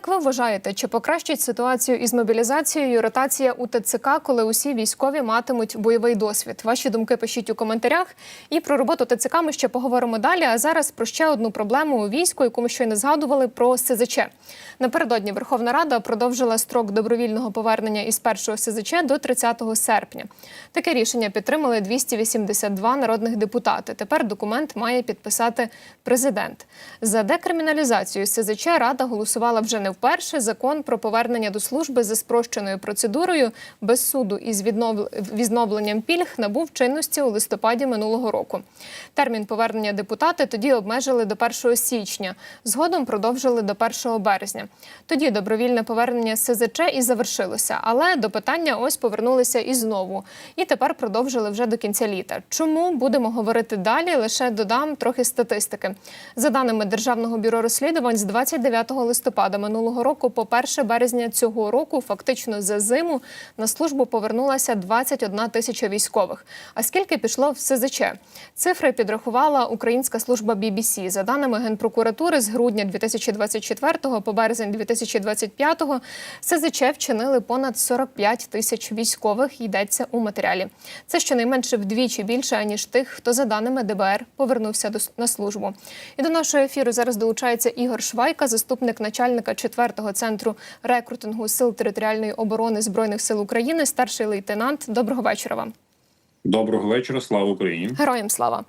Як ви вважаєте, чи покращить ситуацію із мобілізацією ротація у ТЦК, коли усі військові матимуть бойовий досвід? Ваші думки пишіть у коментарях. І про роботу ТЦК ми ще поговоримо далі. А зараз про ще одну проблему у війську, яку ми щойно згадували про СЗЧ. Напередодні Верховна Рада продовжила строк добровільного повернення із першого СЗЧ до 30 серпня. Таке рішення підтримали 282 народних депутати. Тепер документ має підписати президент. За декриміналізацію СЗЧ Рада голосувала вже не вперше. Закон про повернення до служби за спрощеною процедурою без суду із віднов... відновленням пільг набув чинності у листопаді минулого року. Термін повернення депутати тоді обмежили до 1 січня. Згодом продовжили до 1 березня. Тоді добровільне повернення СЗЧ і завершилося, але до питання ось повернулися і знову. І тепер продовжили вже до кінця літа. Чому будемо говорити далі? Лише додам трохи статистики. За даними Державного бюро розслідувань, з 29 листопада минулого року по 1 березня цього року, фактично за зиму, на службу повернулася 21 тисяча військових. А скільки пішло в СЗЧ? Цифри підрахувала українська служба BBC. За даними Генпрокуратури, з грудня 2024 по березень 2025 СЗЧ вчинили понад 45 тисяч військових. Йдеться у матеріалі. Це щонайменше вдвічі більше аніж тих, хто за даними ДБР повернувся на службу. І до нашого ефіру зараз долучається Ігор Швайка, заступник начальника 4-го центру рекрутингу сил територіальної оборони збройних сил України, старший лейтенант. Доброго вечора вам. Доброго вечора, слава Україні. Героям слава.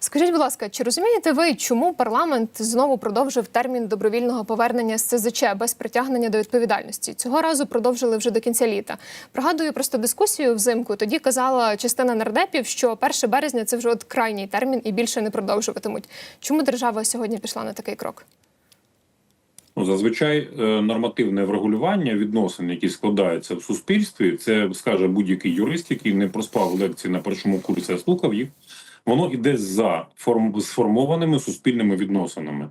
Скажіть, будь ласка, чи розумієте ви, чому парламент знову продовжив термін добровільного повернення з ЦЗЧ без притягнення до відповідальності? Цього разу продовжили вже до кінця літа. Пригадую просто дискусію взимку. Тоді казала частина нардепів, що 1 березня це вже от крайній термін і більше не продовжуватимуть. Чому держава сьогодні пішла на такий крок? Ну, зазвичай е, нормативне врегулювання відносин, які складаються в суспільстві, це скаже будь-який юрист, який не проспав лекції на першому курсі, а слухав їх. Воно йде за форм сформованими суспільними відносинами.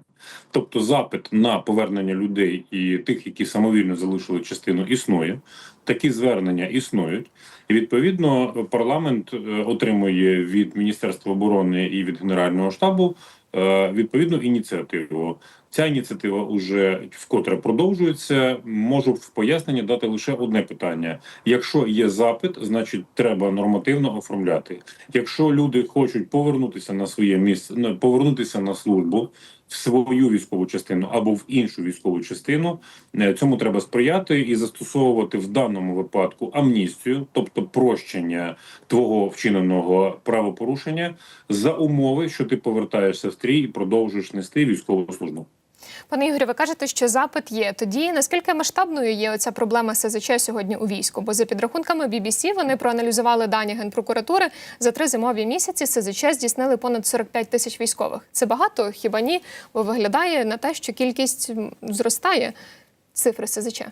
Тобто, запит на повернення людей і тих, які самовільно залишили частину, існує. Такі звернення існують, і відповідно парламент е, отримує від Міністерства оборони і від Генерального штабу е, відповідну ініціативу. Ця ініціатива уже вкотре продовжується. Можу в поясненні дати лише одне питання: якщо є запит, значить треба нормативно оформляти. Якщо люди хочуть повернутися на своє місце, ну, повернутися на службу в свою військову частину або в іншу військову частину, е, цьому треба сприяти і застосовувати в даному випадку амністію, тобто прощення твого вчиненого правопорушення за умови, що ти повертаєшся в стрій і продовжуєш нести військову службу. Пане Ігорі, ви кажете, що запит є. Тоді наскільки масштабною є оця проблема СЗЧ сьогодні у війську? Бо за підрахунками BBC вони проаналізували дані генпрокуратури за три зимові місяці. СЗЧ здійснили понад 45 тисяч військових. Це багато? Хіба ні? Бо виглядає на те, що кількість зростає цифри СЗЧ.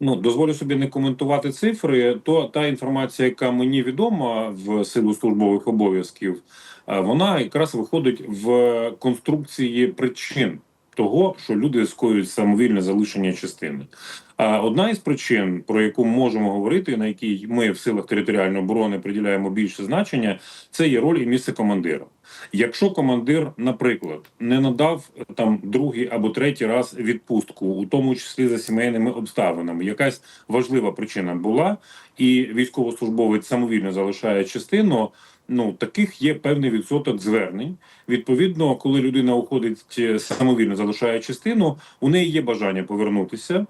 Ну, дозволю собі не коментувати цифри. То та інформація, яка мені відома в силу службових обов'язків, е, вона якраз виходить в конструкції причин того, що люди скоюють самовільне залишення частини. А одна із причин, про яку можемо говорити, на якій ми в силах територіальної оборони приділяємо більше значення, це є роль і місце командира. Якщо командир, наприклад, не надав там другий або третій раз відпустку, у тому числі за сімейними обставинами, якась важлива причина була, і військовослужбовець самовільно залишає частину. Ну таких є певний відсоток звернень. Відповідно, коли людина уходить е, самовільно, залишає частину, у неї є бажання повернутися.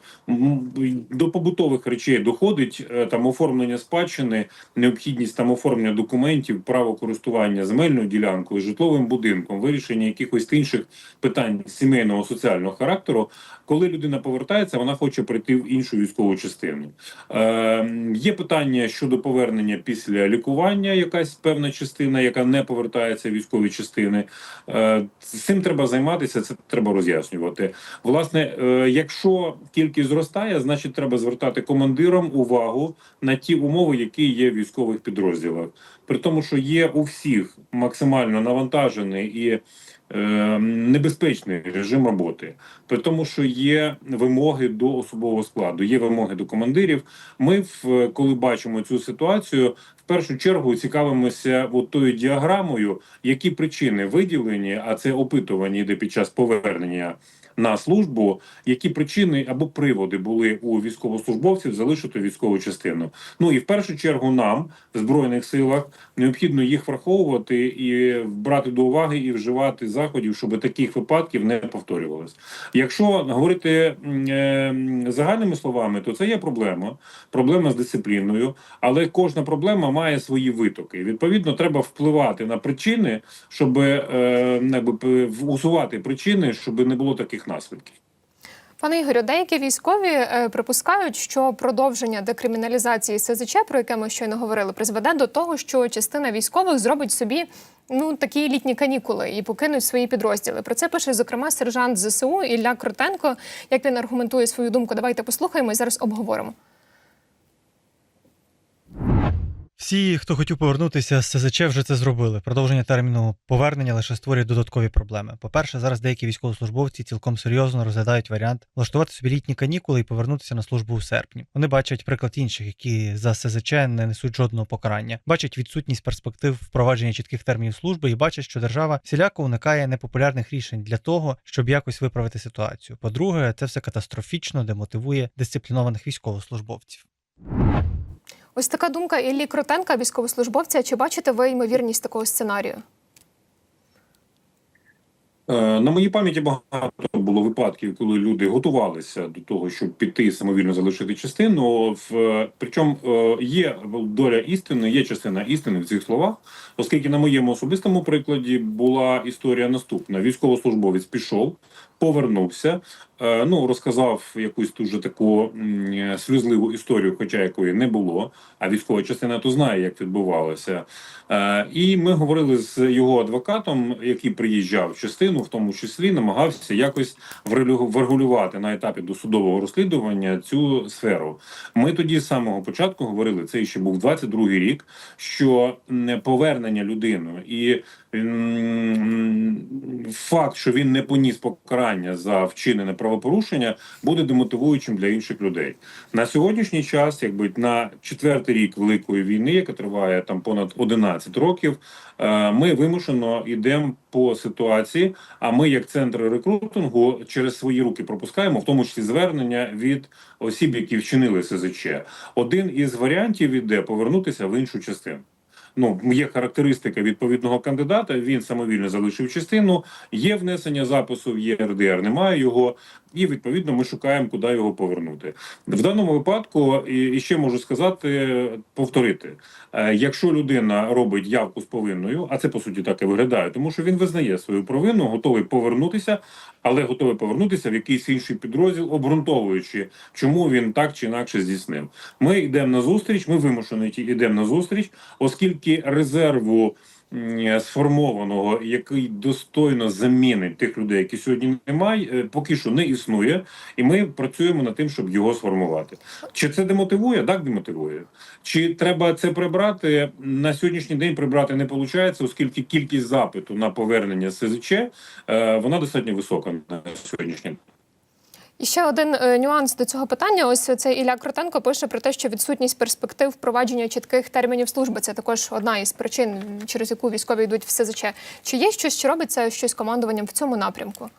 До побутових речей доходить е, там оформлення спадщини, необхідність там оформлення документів, право користування земельною ділянкою, житловим будинком, вирішення якихось інших питань сімейного соціального характеру. Коли людина повертається, вона хоче прийти в іншу військову частину. Е, є питання щодо повернення після лікування, якась певна частина, яка не повертається в військові частини. Е, цим треба займатися, це треба роз'яснювати. Власне, е, якщо кількість зростає, значить треба звертати командирам увагу на ті умови, які є в військових підрозділах. При тому, що є у всіх максимально навантажений і небезпечний режим роботи, при тому, що є вимоги до особового складу, є вимоги до командирів. Ми, в коли бачимо цю ситуацію, в першу чергу цікавимося от тою діаграмою, які причини виділені, а це опитування йде під час повернення на службу, які причини або приводи були у військовослужбовців залишити військову частину. Ну і в першу чергу нам в збройних силах необхідно їх враховувати і брати до уваги і вживати заходів, щоб таких випадків не повторювалось. Якщо говорити е, загальними словами, то це є проблема, проблема з дисципліною, але кожна проблема має свої витоки. Відповідно, треба впливати на причини, щоб е, усувати причини, щоб не було таких наслідків. Пане Ігорю, деякі військові е, припускають, що продовження декриміналізації СЗЧ, про яке ми щойно говорили, призведе до того, що частина військових зробить собі ну такі літні канікули і покинуть свої підрозділи. Про це пише зокрема сержант ЗСУ Ілля Крутенко. Як він аргументує свою думку? Давайте послухаємо і зараз обговоримо. Всі, хто хотів повернутися з СЗЧ, вже це зробили. Продовження терміну повернення лише створює додаткові проблеми. По-перше, зараз деякі військовослужбовці цілком серйозно розглядають варіант влаштувати собі літні канікули і повернутися на службу у серпні. Вони бачать приклад інших, які за СЗЧ не несуть жодного покарання, бачать відсутність перспектив впровадження чітких термінів служби і бачать, що держава всіляко уникає непопулярних рішень для того, щоб якось виправити ситуацію. По-друге, це все катастрофічно демотивує дисциплінованих військовослужбовців. Ось така думка Іллі Крутенка, військовослужбовця. Чи бачите ви ймовірність такого сценарію? Е, На моїй пам'яті багато було випадків, коли люди готувалися до того, щоб піти самовільно залишити частину. В причому е, є доля істини, є частина істини в цих словах, оскільки на моєму особистому прикладі була історія наступна: військовослужбовець пішов, повернувся. е, Ну розказав якусь дуже таку сльозливу історію, хоча якої не було. А військова частина то знає, як відбувалося. Е, І ми говорили з його адвокатом, який приїжджав в частину, в тому числі намагався якось врегулю- врегулювати на етапі досудового розслідування цю сферу. Ми тоді з самого початку говорили, це ще був 22-й рік, що повернення людини і факт, що він не поніс покарання за вчинене правопорушення, буде демотивуючим для інших людей. На сьогоднішній час, якби на четвертий рік великої війни, яка триває там понад 11 років, е, ми вимушено йдемо по ситуації. А ми, як центр рекрутингу, через свої руки пропускаємо, в тому числі звернення від осіб, які вчинили СЗЧ. Один із варіантів іде повернутися в іншу частину. Ну, є характеристика відповідного кандидата. Він самовільно залишив частину. Є внесення запису в ЄРДР, немає його, і відповідно ми шукаємо, куди його повернути. В даному випадку і, ще можу сказати, повторити: е, якщо людина робить явку з повинною, а це по суті так і виглядає, тому що він визнає свою провину, готовий повернутися, але готовий повернутися в якийсь інший підрозділ, обґрунтовуючи, чому він так чи інакше здійснив. Ми йдемо на зустріч, ми вимушено йти- йдемо на зустріч, оскільки резерву. Сформованого, який достойно замінить тих людей, які сьогодні немає, е, поки що не існує, і ми працюємо над тим, щоб його сформувати. Чи це демотивує? Так, демотивує. Чи треба це прибрати на сьогоднішній день? Прибрати не виходить, оскільки кількість запиту на повернення СЗЧ е, вона достатньо висока на сьогоднішній день. І ще один е, нюанс до цього питання. Ось цей Ілля Крутенко пише про те, що відсутність перспектив впровадження чітких термінів служби це також одна із причин, через яку військові йдуть в СЗЧ. Чи є щось, що робиться щось командуванням в цьому напрямку?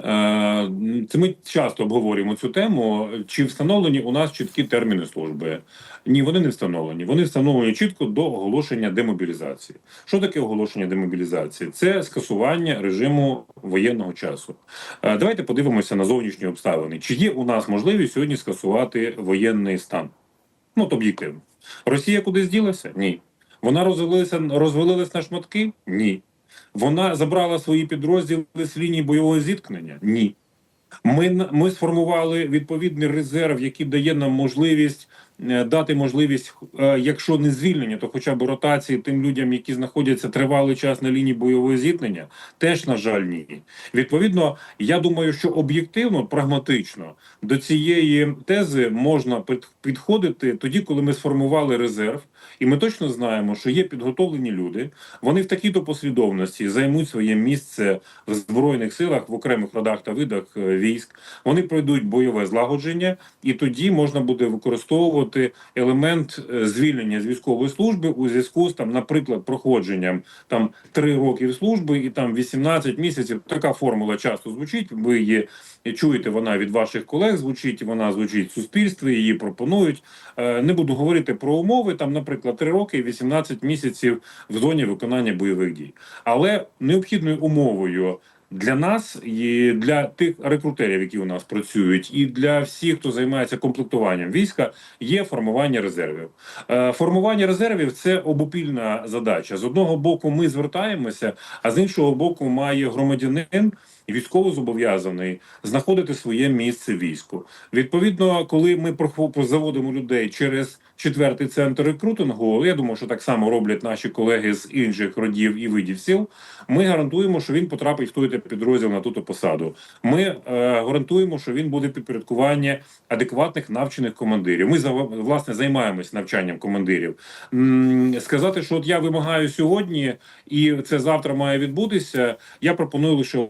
Е, Це ми часто обговорюємо цю тему. Чи встановлені у нас чіткі терміни служби? Ні, вони не встановлені. Вони встановлені чітко до оголошення демобілізації. Що таке оголошення демобілізації? Це скасування режиму воєнного часу. Е, Давайте подивимося на зовнішні обставини. Чи є у нас можливість сьогодні скасувати воєнний стан? Ну, от об'єктивно. Росія кудись ділася? Ні. Вона розвалилася, розвалилась на шматки? Ні. Вона забрала свої підрозділи з лінії бойового зіткнення? Ні. Ми, ми сформували відповідний резерв, який дає нам можливість дати можливість, е, якщо не звільнення, то хоча б ротації тим людям, які знаходяться тривалий час на лінії бойового зіткнення, теж на жаль, ні. Відповідно, я думаю, що об'єктивно, прагматично до цієї тези можна підходити тоді, коли ми сформували резерв, і ми точно знаємо, що є підготовлені люди. Вони в такій-то послідовності займуть своє місце в збройних силах в окремих родах та видах е, військ. Вони пройдуть бойове злагодження, і тоді можна буде використовувати розглянути елемент е, звільнення з військової служби у зв'язку з там, наприклад, проходженням там 3 роки служби і там 18 місяців. Така формула часто звучить. Ви її чуєте, вона від ваших колег звучить, вона звучить в суспільстві, її пропонують. Е, Не буду говорити про умови. Там, наприклад, 3 роки і 18 місяців в зоні виконання бойових дій. Але необхідною умовою для нас і для тих рекрутерів, які у нас працюють, і для всіх, хто займається комплектуванням війська, є формування резервів. Е, Формування резервів це обопільна задача. З одного боку, ми звертаємося, а з іншого боку, має громадянин. Військовозобов'язаний знаходити своє місце війську. Відповідно, коли ми заводимо людей через четвертий центр рекрутингу, я думаю, що так само роблять наші колеги з інших родів і видів сіл. Ми гарантуємо, що він потрапить в той підрозділ на ту посаду. Ми е, гарантуємо, що він буде підпорядкування адекватних навчених командирів. Ми власне займаємось навчанням командирів. Сказати, що от я вимагаю сьогодні, і це завтра має відбутися. Я пропоную лише.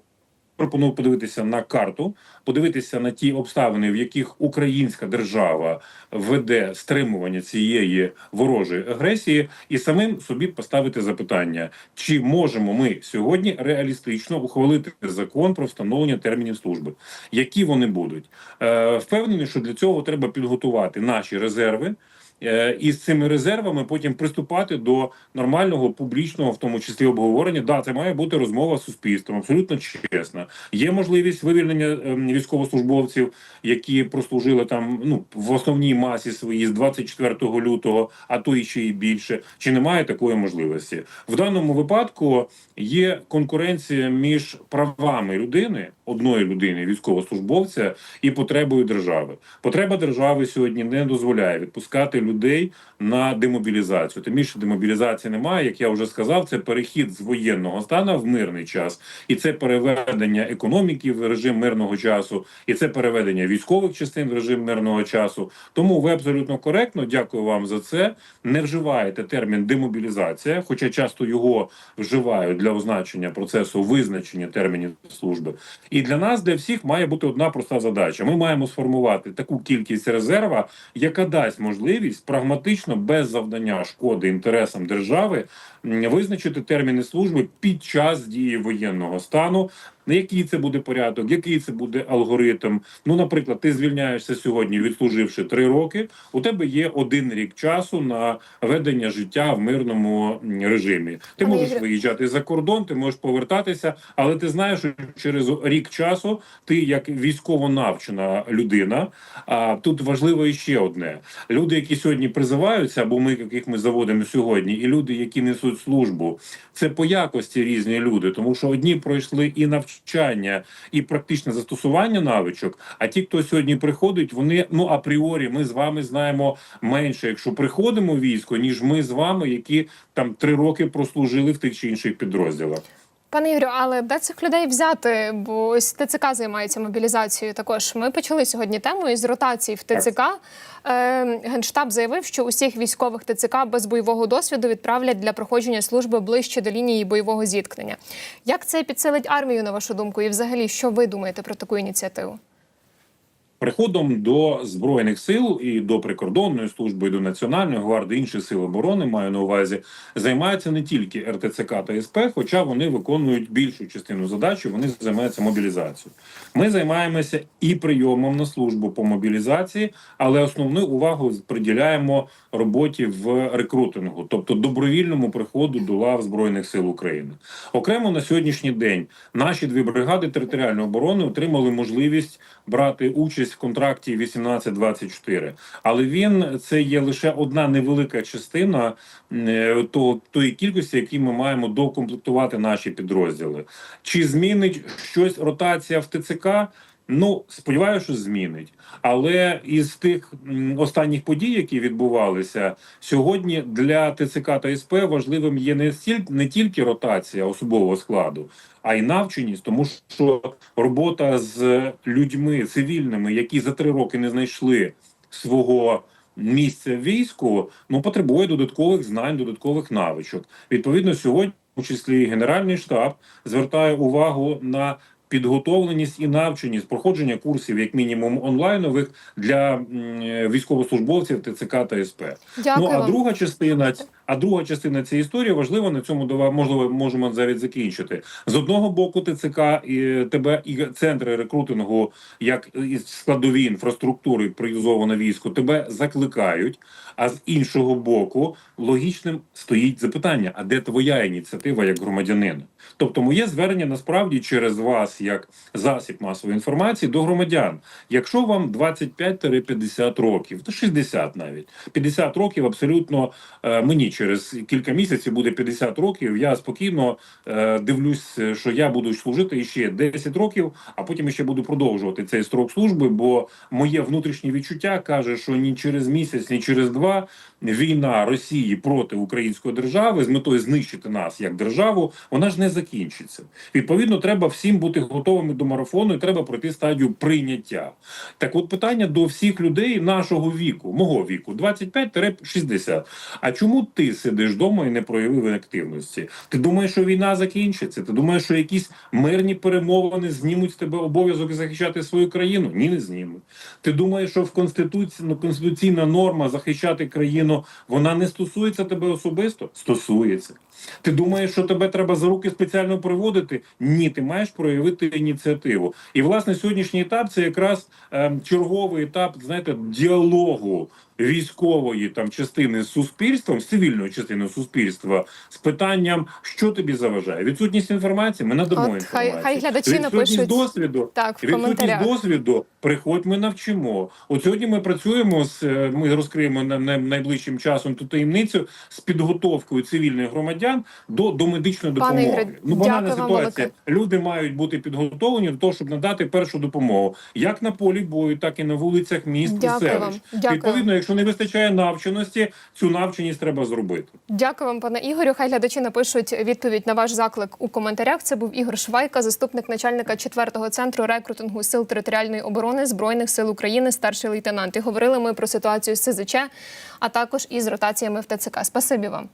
Пропоную подивитися на карту, подивитися на ті обставини, в яких українська держава веде стримування цієї ворожої агресії, і самим собі поставити запитання: чи можемо ми сьогодні реалістично ухвалити закон про встановлення термінів служби, які вони будуть? Е, впевнений, що для цього треба підготувати наші резерви. Е, І з цими резервами потім приступати до нормального публічного, в тому числі обговорення. Да, це має бути розмова з суспільством, абсолютно чесна. Є можливість вивільнення ем, військовослужбовців, які прослужили там ну в основній масі своїй з 24 лютого, а то і ще й більше. Чи немає такої можливості в даному випадку? Є конкуренція між правами людини, одної людини, військовослужбовця, і потребою держави. Потреба держави сьогодні не дозволяє відпускати людей на демобілізацію. Тим більше демобілізації немає. Як я вже сказав, це перехід з воєнного стану в мирний час, і це переведення економіки в режим мирного часу, і це переведення військових частин в режим мирного часу. Тому ви абсолютно коректно, дякую вам за це. Не вживаєте термін демобілізація, хоча часто його вживають для означення процесу визначення термінів служби. І для нас, для всіх, має бути одна проста задача. Ми маємо сформувати таку кількість резерва, яка дасть можливість прагматично, без завдання шкоди інтересам держави, визначити терміни служби під час дії воєнного стану. На який це буде порядок, який це буде алгоритм? Ну, наприклад, ти звільняєшся сьогодні, відслуживши три роки. У тебе є один рік часу на ведення життя в мирному режимі. Ти Пане можеш Ігоре. виїжджати за кордон, ти можеш повертатися, але ти знаєш, що через рік часу ти як військово навчена людина. А тут важливо іще одне: люди, які сьогодні призиваються, або ми, яких ми заводимо сьогодні, і люди, які несуть службу, це по якості різні люди, тому що одні пройшли і навчання, і практичне застосування навичок. А ті, хто сьогодні приходить, вони ну апріорі, ми з вами знаємо менше, якщо приходимо в військо, ніж ми з вами, які там три роки прослужили в тих чи інших підрозділах. Пане Ігорю, але де цих людей взяти? Бо ось ТЦК займається мобілізацією. Також ми почали сьогодні тему із ротації в ТЦК. Е, Генштаб заявив, що усіх військових ТЦК без бойового досвіду відправлять для проходження служби ближче до лінії бойового зіткнення. Як це підсилить армію, на вашу думку? І взагалі, що ви думаєте про таку ініціативу? Приходом до збройних сил і до прикордонної служби, і до національної гвардії інших сил оборони маю на увазі, займаються не тільки РТЦК та СП, хоча вони виконують більшу частину задачі. Вони займаються мобілізацією. Ми займаємося і прийомом на службу по мобілізації, але основну увагу приділяємо роботі в рекрутингу, тобто добровільному приходу до лав збройних сил України. Окремо на сьогоднішній день наші дві бригади територіальної оборони отримали можливість брати участь в контракті 1824. Але він це є лише одна невелика частина е, того тої кількості, які ми маємо докомплектувати наші підрозділи. Чи змінить щось ротація в ТЦК? Ну, сподіваюся, що змінить. Але із тих останніх подій, які відбувалися сьогодні, для ТЦК та СП важливим є не стільки не тільки ротація особового складу, а й навченість, тому що робота з людьми цивільними, які за три роки не знайшли свого місця війську, ну потребує додаткових знань, додаткових навичок. Відповідно, сьогодні. У числі Генеральний штаб звертає увагу на підготовленість і навченість проходження курсів, як мінімум онлайнових для е, військовослужбовців ТЦК та СП. Дякую ну а вам. друга частина, а друга частина цієї історії важлива. На цьому можливо можемо навіть закінчити. З одного боку, ТЦК і тебе і центри рекрутингу, як і складові інфраструктури призову війську, тебе закликають. А з іншого боку, логічним стоїть запитання: а де твоя ініціатива як громадянина? Тобто, моє звернення насправді через вас, як засіб масової інформації, до громадян. Якщо вам 25-50 років, то 60 навіть 50 років, абсолютно е, мені через кілька місяців буде 50 років. Я спокійно е, дивлюсь, що я буду служити ще 10 років, а потім ще буду продовжувати цей строк служби. Бо моє внутрішнє відчуття каже, що ні через місяць, ні через два війна Росії проти української держави з метою знищити нас як державу, вона ж не закінчиться. Відповідно, треба всім бути готовими до марафону, і треба пройти стадію прийняття. Так, от питання до всіх людей нашого віку, мого віку, 25-60. А чому ти сидиш вдома і не проявив активності? Ти думаєш, що війна закінчиться? Ти думаєш, що якісь мирні перемовини знімуть з тебе обов'язок захищати свою країну? Ні, не знімуть. Ти думаєш, що в конституції ну, конституційна норма захищати країну вона не стосується тебе особисто? Стосується. Ти думаєш, що тебе треба за руки спеціально приводити? Ні, ти маєш проявити ініціативу. І власне сьогоднішній етап це якраз е, черговий етап, знаєте, діалогу військової там частини з суспільством, з цивільною частиною суспільства, з питанням, що тобі заважає. Відсутність інформації. Ми надамо От хай- інформацію. хай глядачі Відсутність напишуть. досвіду. Так, в Відсутність досвіду, приходь, ми навчимо. От сьогодні ми працюємо з е, ми розкриємо на, на найближчим часом ту таємницю з підготовкою цивільних громадян до, до медичної Пане допомоги. Ігоре, ну банальна ситуація. Люди мають бути підготовлені до того, щоб надати першу допомогу, як на полі бою, так і на вулицях міст і селищ. Відповідно, якщо не вистачає навченості, цю навченість треба зробити. Дякую вам, пане Ігорю. Хай глядачі напишуть відповідь на ваш заклик у коментарях. Це був Ігор Швайка, заступник начальника 4-го центру рекрутингу сил територіальної оборони збройних сил України, старший лейтенант. І говорили ми про ситуацію з СЗЧ, а також із ротаціями в ТЦК. Спасибі вам.